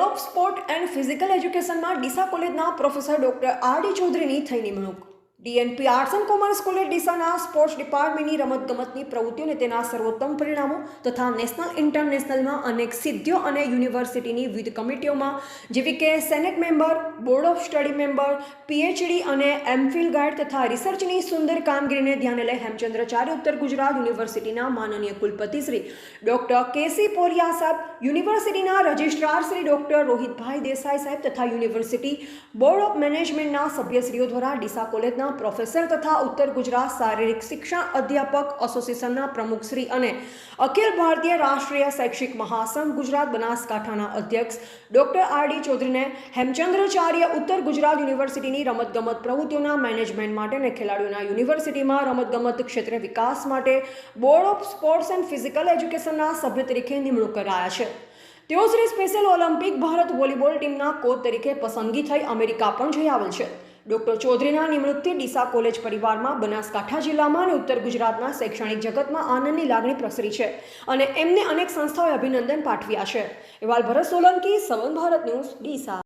Of sport and physical એજ્યુકેશનમાં ડીસા કોલેજના professor doctor R D ચૌધરીની થઈ નિમણૂક DNP arts and commerce college ડીસાના sports ડિપાર્ટમેન્ટની રમતગમતની પ્રવૃત્તિઓ અને તેના સર્વોત્તમ પરિણામો તથા નેશનલ, ઇન્ટરનેશનલમાં અનેક સિદ્ધિઓ અને યુનિવર્સિટીની વિવિધ કમિટીઓમાં, જેવી કે senate member, board of study member, PhD અને એમફિલ ગાઈડ તથા રિસર્ચની સુંદર કામગીરીને ધ્યાને લઈ હેમચંદ્રાચાર્ય ઉત્તર ગુજરાત યુનિવર્સિટીના માનનીય કુલપતિ શ્રી ડોક્ટર કેસી પોરિયા સાહેબ, યુનિવર્સિટીના રજિસ્ટ્રાર શ્રી ડોક્ટર રોહિતભાઈ દેસાઈ સાહેબ તથા યુનિવર્સિટી બોર્ડ ઓફ મેનેજમેન્ટના સભ્યશ્રીઓ દ્વારા ડીસા કોલેજના પ્રોફેસર તથા ઉત્તર ગુજરાત શારીરિક શિક્ષણ અધ્યાપક એસોસિએશનના પ્રમુખશ્રી અને અખિલ ભારતીય રાષ્ટ્રીય શૈક્ષિક મહાસંઘ ગુજરાત બનાસકાંઠાના અધ્યક્ષ ડોક્ટર આર ડી ચૌધરીને હેમચંદ્રાચાર્ય ઉત્તર ગુજરાત યુનિવર્સિટીની રમતગમત પ્રવૃત્તિઓના મેનેજમેન્ટ માટે અને ખેલાડીઓના યુનિવર્સિટીમાં રમતગમત ક્ષેત્રે વિકાસ માટે board of sports and physical એજ્યુકેશનના સભ્ય તરીકે નિમણૂક કરાયા છે. તેઓ Shri special Olympic Bharat volleyball ટીમના કોચ તરીકે પસંદગી થઈ અમેરિકા પણ જઈ આવેલ છે. ડોક્ટર ચૌધરીના નિમણૂકથી ડીસા કોલેજ પરિવારમાં બનાસકાંઠા જિલ્લામાં અને ઉત્તર ગુજરાતના શૈક્ષણિક જગતમાં આનંદની લાગણી પ્રસરી છે અને એમને અનેક સંસ્થાઓએ અભિનંદન પાઠવ્યા છે. એવાલ ભરત સોલંકી સવન ભારત ન્યૂઝ, ડીસા.